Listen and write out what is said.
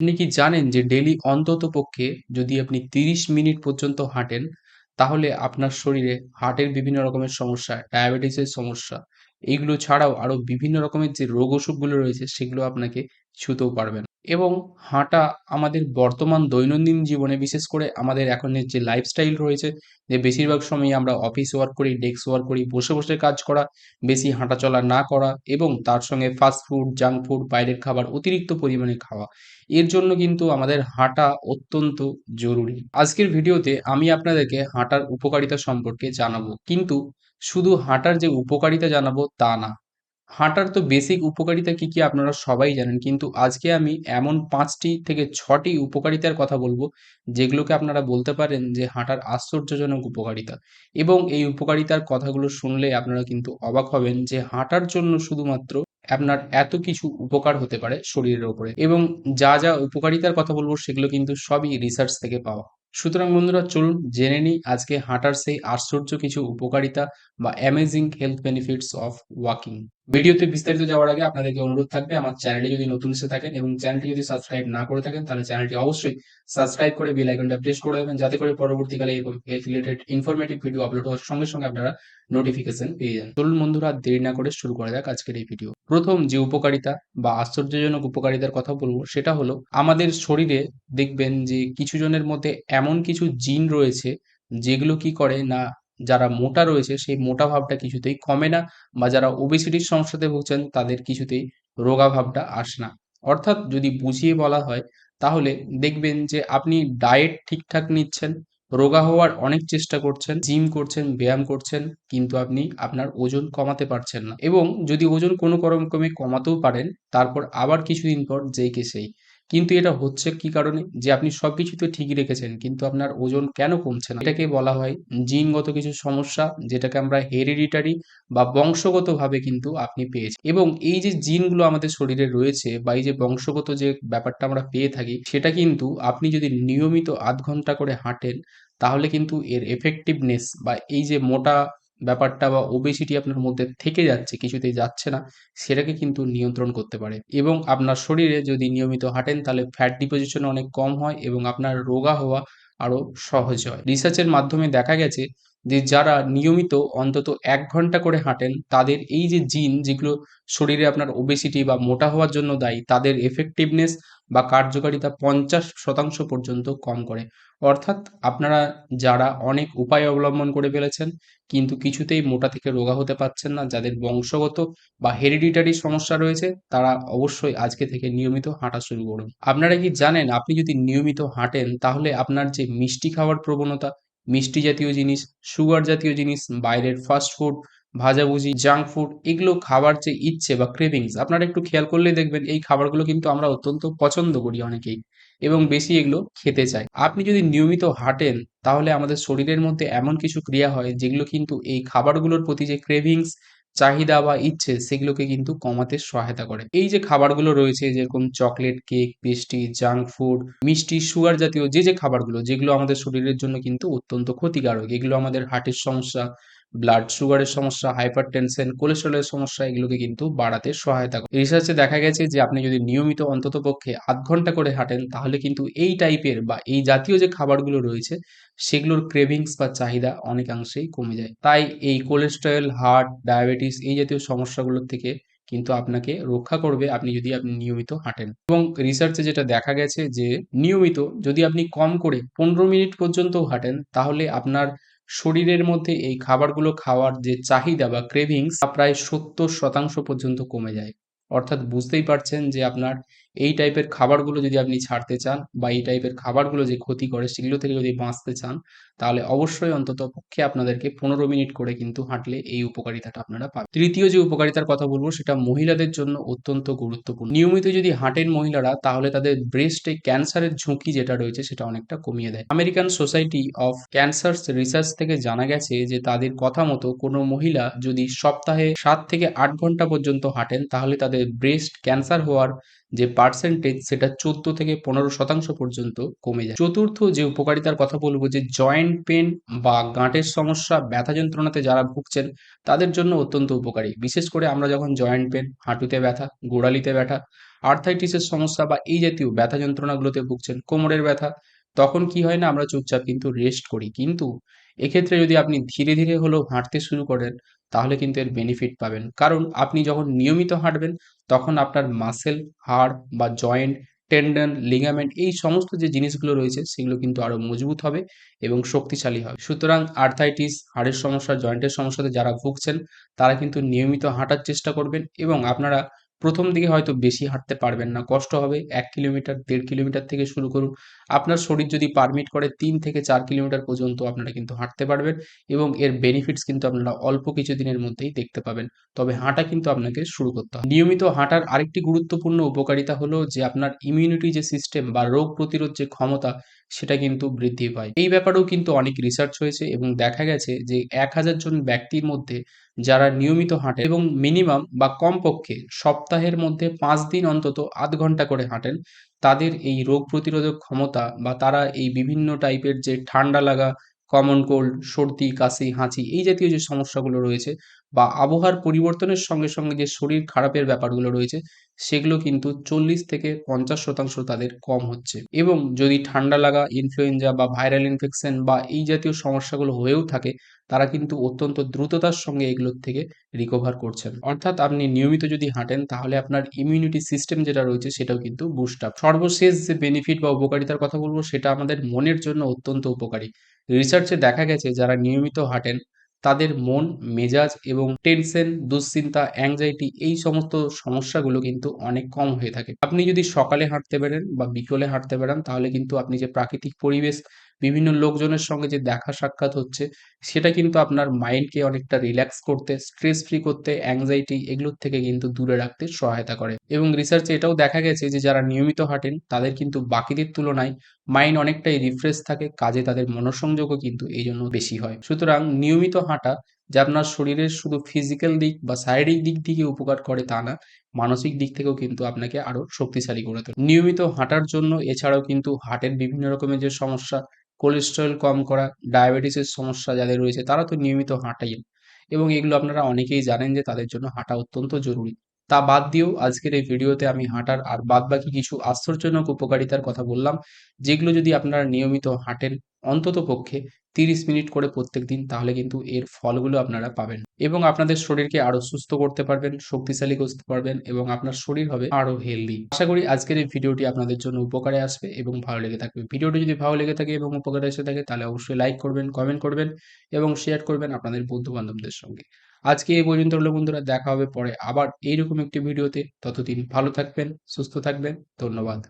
আপনি কি জানেন যে ডেলি অন্তত পক্ষে যদি আপনি ৩০ মিনিট পর্যন্ত হাঁটেন, তাহলে আপনার শরীরে হার্টের বিভিন্ন রকমের সমস্যা, ডায়াবেটিসের সমস্যা, এইগুলো ছাড়াও আরও বিভিন্ন রকমের যে রোগ অসুখগুলো রয়েছে সেগুলো আপনাকে ছুঁতেও পারবে না। এবং হাঁটা আমাদের বর্তমান দৈনন্দিন জীবনে বিশেষ করে আমাদের এখনের যে লাইফস্টাইল রয়েছে, যে বেশিরভাগ সময়ই আমরা অফিস ওয়ার্ক করি, ডেস্ক ওয়ার্ক করি, বসে, বসে কাজ করা, বেশি হাঁটাচলা না করা এবং তার সঙ্গে ফাস্ট ফুড, জাঙ্ক ফুড, বাইরের খাবার অতিরিক্ত পরিমাণে খাওয়া। এর জন্য কিন্তু আমাদের হাঁটা অত্যন্ত জরুরি। আজকের ভিডিওতে আমি আপনাদেরকে হাঁটার উপকারিতা সম্পর্কে জানাব। কিন্তু শুধু হাঁটার যে উপকারিতা জানাব তা না। হাঁটার তো বেসিক উপকারিতা কি, কি আপনারা সবাই জানেন। কিন্তু আজকে আমি এমন পাঁচটি থেকে ছটি উপকারিতার কথা বলব, যেগুলোকে আপনারা বলতে পারেন যে হাঁটার আশ্চর্যজনক উপকারিতা। এবং এই উপকারিতার কথাগুলো শুনলে আপনারা কিন্তু অবাক হবেন যে হাঁটার জন্য শুধুমাত্র আপনার এত কিছু উপকার হতে পারে শরীরের ওপরে। এবং যা, যা উপকারিতার কথা বলব সেগুলো কিন্তু সবই রিসার্চ থেকে পাওয়া। সুতরাং বন্ধুরা চলুন জেনে নিই আজকে হাঁটার সেই আশ্চর্য কিছু উপকারিতা বা amazing health benefits of walking. ভিডিওতে বিস্তারিত যাওয়ার আগে আপনাদেরকে অনুরোধ থাকবে আমার চ্যানেলে যদি নতুন এসে থাকেন এবং চ্যানেলটি যদি সাবস্ক্রাইব না করে থাকেন তাহলে চ্যানেলটি অবশ্যই সাবস্ক্রাইব করে বেল আইকনটা প্রেস করে দেবেন যাতে করে পরবর্তীকালে এরকম health related informative video upload হওয়ার সঙ্গে, সঙ্গে আপনারা নোটিফিকেশন পেয়ে যান। চলুন বন্ধুরা দেরি না করে শুরু করা যাক আজকের এই ভিডিও। প্রথম যে উপকারিতা বা আশ্চর্যজনক উপকারিতার কথা বলব সেটা হলো আমাদের শরীরে দেখবেন যে কিছু জনের মধ্যে এমন কিছু জিন রয়েছে যেগুলো কি করে না যারা মোটা রয়েছে সেই মোটা ভাবটা কিছুতেই কমে না বা যারা ওবেসিটির সমস্যাতে ভুগছেন তাদের কিছুতেই রোগা ভাবটা আসে না। অর্থাৎ যদি বুঝিয়ে বলা হয় তাহলে দেখবেন যে আপনি ডায়েট ঠিকঠাক নিচ্ছেন, রোগা হওয়ার অনেক চেষ্টা করছেন, জিম করছেন, ব্যায়াম করছেন কিন্তু আপনি আপনার ওজন কমাতে পারছেন না। এবং যদি ওজন কোনো ক্রমে কমাতেও পারেন তারপর আবার কিছুদিন পর যেই কে সেই। কিন্তু এটা হচ্ছে কি কারণে? যে আপনি সবকিছু তো ঠিকই রেখেছেন, কিন্তু আপনার ওজন কেন কমছে না? এটাকে বলা হয় জিনগত কিছু সমস্যা, যেটাকে আমরা হেরিডিটারি বা বংশগতভাবে কিন্তু আপনি পেয়েছেন। এবং এই যে জিনগুলো আমাদের শরীরে রয়েছে বা এই যে বংশগত যে ব্যাপারটা আমরা পেয়ে থাকি, সেটা কিন্তু আপনি যদি নিয়মিত আধ ঘণ্টা করে হাঁটেন, তাহলে কিন্তু এর এফেক্টিভনেস বা এই যে মোটা ব্যাপারটা বা ওবেসিটি আপনার মধ্যে থেকে যাচ্ছে, কিছুতেই যাচ্ছে না, সেটাকে কিন্তু নিয়ন্ত্রণ করতে পারে। এবং আপনার শরীরে যদি নিয়মিত হাঁটেন, তাহলে ফ্যাট ডিপোজিশন অনেক কম হয় এবং আপনার রোগা হওয়া আরও সহজ হয়। রিসার্চের মাধ্যমে দেখা গেছে যে, যারা নিয়মিত অন্তত এক ঘণ্টা করে হাঁটেন, তাদের এই যে জিন, যেগুলো শরীরে আপনার ওবেসিটি বা মোটা হওয়ার জন্য দায়ী, তাদের এফেক্টিভনেস বা কার্যকারিতা পঞ্চাশ শতাংশ পর্যন্ত কম করে। অর্থাৎ আপনারা যারা অনেক উপায় অবলম্বন করে ফেলেছেন, কিন্তু কিছুতেই মোটা থেকে রোগা হতে পারছেন না, যাদের বংশগত বা হেরিডিটারি সমস্যা রয়েছে, তারা অবশ্যই আজকে থেকে নিয়মিত হাঁটা শুরু করুন। আপনারা কি জানেন, আপনি যদি নিয়মিত হাঁটেন, তাহলে আপনার যে মিষ্টি খাওয়ার প্রবণতা, মিষ্টি জাতীয় জিনিস, সুগার জাতীয় জিনিস, বাইরের ফাস্ট ফুড ভাজাভুজি জাঙ্ক ফুড এগুলো খাবার যে ইচ্ছে বা ক্রেভিংস আপনারা একটু খেয়াল করলেই দেখবেন এই খাবারগুলো কিন্তু আমরা অত্যন্ত পছন্দ করি অনেকেই এবং বেশি এগুলো খেতে চাই। আপনি যদি নিয়মিত হাঁটেন, তাহলে আমাদের শরীরের মধ্যে এমন কিছু ক্রিয়া হয় যেগুলো কিন্তু এই খাবারগুলোর প্রতি যে ক্রেভিংস চাহিদা বা ইচ্ছে, সেগুলোকে কিন্তু কমাতে সহায়তা করে। এই যে খাবারগুলো রয়েছে, যেরকম chocolate cake pastry junk food মিষ্টি সুগার জাতীয় যে যে খাবারগুলো, যেগুলো আমাদের শরীরের জন্য কিন্তু অত্যন্ত ক্ষতিকারক, এগুলো আমাদের হার্টের সমস্যা ব্লাড সুগারের সমস্যা হাইপার টেনশন কোলেস্ট্রলের সমস্যা, এগুলোকে কিন্তু বাড়াতে সহায়তা করে। রিসার্চে দেখা গেছে যে, আপনি যদি নিয়মিত অন্তত পক্ষে আধ ঘণ্টা করে হাঁটেন, তাহলে কিন্তু এই টাইপের বা এই জাতীয় যে খাবারগুলো রয়েছে, সেগুলোর ক্রেভিংস বা চাহিদা অনেকাংশেই কমে যায়। তাই এই কোলেস্ট্রল হার্ট ডায়াবেটিস এই জাতীয় সমস্যাগুলোর থেকে কিন্তু আপনাকে রক্ষা করবে আপনি যদি আপনি নিয়মিত হাঁটেন। এবং রিসার্চে যেটা দেখা গেছে যে, নিয়মিত যদি আপনি কম করে পনেরো মিনিট পর্যন্ত হাঁটেন, তাহলে আপনার শরীরের মধ্যে এই খাবারগুলো খাওয়ার যে চাহিদা বা ক্রেভিংস প্রায় সত্তর শতাংশ পর্যন্ত কমে যায়। অর্থাৎ বুঝতেই পারছেন যে আপনার এই টাইপের খাবারগুলো যদি আপনি ছাড়তে চান বা এই টাইপের খাবারগুলো যে ক্ষতি করে সেগুলো থেকে যদি বাঁচতে চান, তাহলে অবশ্যই অন্তত পক্ষে আপনাদেরকে পনেরো মিনিট করে কিন্তু হাঁটলে এই উপকারিতাটা আপনারা পাবেন। তৃতীয় যে উপকারিতার কথা বলব সেটা মহিলাদের জন্য অত্যন্ত গুরুত্বপূর্ণ। নিয়মিত যদি হাঁটেন মহিলারা, তাহলে তাদের ব্রেস্টে ক্যান্সারের ঝুঁকি যেটা রয়েছে সেটা অনেকটা কমিয়ে দেয়। American Society of Cancer Research থেকে জানা গেছে যে তাদের কথা মতো কোনো মহিলা যদি সপ্তাহে সাত থেকে আট ঘণ্টা পর্যন্ত হাঁটেন, তাহলে তাদের ব্রেস্ট ক্যান্সার হওয়ার যে পার্সেন্টেজ সেটা চোদ্দ থেকে পনেরো শতাংশ পর্যন্ত কমে যায়। চতুর্থ যে উপকারিতার কথা বলব, যে জয়েন্ট পেন বা গাঁটের সমস্যা, ব্যথা যন্ত্রণাতে যারা ভুগছেন, তাদের জন্য অত্যন্ত উপকারী। বিশেষ করে আমরা যখন জয়েন্ট পেন হাঁটুতে ব্যথা, গোড়ালিতে ব্যথা আর্থাইটিসের সমস্যা বা এই জাতীয় ব্যথা যন্ত্রণাগুলোতে ভুগছেন, কোমরের ব্যথা, তখন কি হয় না, আমরা চুপচাপ কিন্তু রেস্ট করি। কিন্তু এক্ষেত্রে যদি আপনি ধীরে ধীরে হলেও হাঁটতে শুরু করেন, তাহলে কিন্তু এর বেনিফিট পাবেন। কারণ আপনি যখন নিয়মিত হাঁটবেন, তখন আপনার মাসেল হাড় বা জয়েন্ট টেন্ডন লিগামেন্ট এই সমস্ত যে জিনিসগুলো রয়েছে, সেগুলো কিন্তু আরও মজবুত হবে এবং শক্তিশালী হবে। সুতরাং আর্থাইটিস হাড়ের সমস্যা জয়েন্টের সমস্যাতে যারা ভুগছেন, তারা কিন্তু নিয়মিত হাঁটার চেষ্টা করবেন এবং আপনারা প্রথম দিকে হয়তো বেশি হাঁটতে পারবেন না, কষ্ট হবে এক কিলোমিটার, দেড় কিলোমিটার থেকে শুরু করুন। আপনার শরীর যদি পারমিট করে তিন থেকে চার কিলোমিটার পর্যন্ত আপনারা কিন্তু হাঁটতে পারবেন এবং এর বেনিফিটস কিন্তু আপনারা অল্প কিছু দিনের মধ্যেই দেখতে পাবেন। তবে হাঁটা কিন্তু আপনাকে শুরু করতে হবে। নিয়মিত হাঁটার আরেকটি গুরুত্বপূর্ণ উপকারিতা হলো যে আপনার ইমিউনিটি যে সিস্টেম বা রোগ প্রতিরোধ যে ক্ষমতা সেটা কিন্তু বৃদ্ধি পায়। এই ব্যাপারেও কিন্তু অনেক রিসার্চ হয়েছে এবং দেখা গেছে যে এক হাজার জন ব্যক্তির মধ্যে যারা নিয়মিত হাঁটেন এবং মিনিমাম বা কমপক্ষে সপ্তাহের মধ্যে পাঁচ দিন অন্তত আধ ঘণ্টা করে হাঁটেন, তাদের এই রোগ প্রতিরোধক ক্ষমতা বা তারা এই বিভিন্ন টাইপের যে ঠান্ডা লাগা কমন কোল্ড সর্দি, কাশি, হাঁচি এই জাতীয় যে সমস্যাগুলো রয়েছে বা আবহাওয়ার পরিবর্তনের সঙ্গে সঙ্গে যে শরীর খারাপের ব্যাপারগুলো রয়েছে, সেগুলো কিন্তু চল্লিশ থেকে পঞ্চাশ শতাংশ তাদের কম হচ্ছে। এবং যদি ঠান্ডা লাগা ইনফ্লুয়েঞ্জা বা ভাইরাল ইনফেকশন বা এই জাতীয় সমস্যাগুলো হয়েও থাকে, তারা কিন্তু অত্যন্ত দ্রুততার সঙ্গে এগুলোর থেকে রিকভার করছেন। অর্থাৎ আপনি নিয়মিত যদি হাঁটেন, তাহলে আপনার ইমিউনিটি সিস্টেম যেটা রয়েছে, সেটাও কিন্তু বুস্ট আপ সর্বশেষ যে বেনিফিট বা উপকারিতার কথা বলব, সেটা আমাদের মনের জন্য অত্যন্ত উপকারী। রিসার্চে দেখা গেছে, যারা নিয়মিত হাঁটেন তাদের মন, মেজাজ এবং টেনশন, দুশ্চিন্তা অ্যাংজাইটি এই সমস্ত সমস্যাগুলো কিন্তু অনেক কম হয়ে থাকে। আপনি যদি সকালে হাঁটতে পারেন বা বিকেলে হাঁটতে পারেন তাহলে কিন্তু আপনি যে প্রাকৃতিক পরিবেশ, বিভিন্ন লোকজনের সঙ্গে যে দেখা সাক্ষাৎ হচ্ছে, সেটা কিন্তু আপনার মাইন্ডকে অনেকটা রিল্যাক্স করতে স্ট্রেস ফ্রি করতে অ্যাংজাইটি এগুলোর থেকে কিন্তু দূরে রাখতে সহায়তা করে। এবং রিসার্চে এটাও দেখা গেছে যে যারা নিয়মিত হাঁটেন, তাদের কিন্তু বাকিদের তুলনায় মাইন্ড অনেকটাই রিফ্রেশ থাকে, কাজে তাদের মনোসংযোগও কিন্তু এই জন্য বেশি হয়। সুতরাং নিয়মিত হাঁটা যা আপনার শরীরের শুধু ফিজিক্যাল দিক বা শারীরিক দিক থেকে উপকার করে তা না, মানসিক দিক থেকেও কিন্তু আপনাকে আরও শক্তিশালী করে তোলে। নিয়মিত হাঁটার জন্য এছাড়াও কিন্তু হার্টের বিভিন্ন রকমের যে সমস্যা কোলেস্টেরল কম করা ডায়াবেটিসের সমস্যা যাদের রয়েছে, তারা তো নিয়মিত হাঁটাই। এবং এগুলো আপনারা অনেকেই জানেন যে তাদের জন্য হাঁটা অত্যন্ত জরুরি। তা বাদ দিয়েও আজকের এই ভিডিওতে আমি হাঁটার আর বাদ বাকি কিছু আশ্চর্যজনক উপকারিতার কথা বললাম, যেগুলো যদি আপনারা নিয়মিত হাঁটেন অন্তত পক্ষে তিরিশ মিনিট করে প্রত্যেক দিন, তাহলে কিন্তু এর ফলগুলো আপনারা পাবেন এবং আপনাদের শরীরকে আরও সুস্থ করতে পারবেন, শক্তিশালী করতে পারবেন এবং আপনার শরীর হবে আরও হেলদি আশা করি আজকের এই ভিডিওটি আপনাদের জন্য উপকারে আসবে এবং ভালো লেগে থাকবে। ভিডিওটি যদি ভালো লেগে থাকে এবং উপকারে এসে থাকে, তাহলে অবশ্যই লাইক করবেন কমেন্ট করবেন এবং শেয়ার করবেন আপনাদের বন্ধু বান্ধবদের সঙ্গে। আজকে এই পর্যন্ত হলো বন্ধুরা, দেখা হবে পরে আবার এইরকম একটি ভিডিওতে। ততদিন ভালো থাকবেন, সুস্থ থাকবেন, ধন্যবাদ।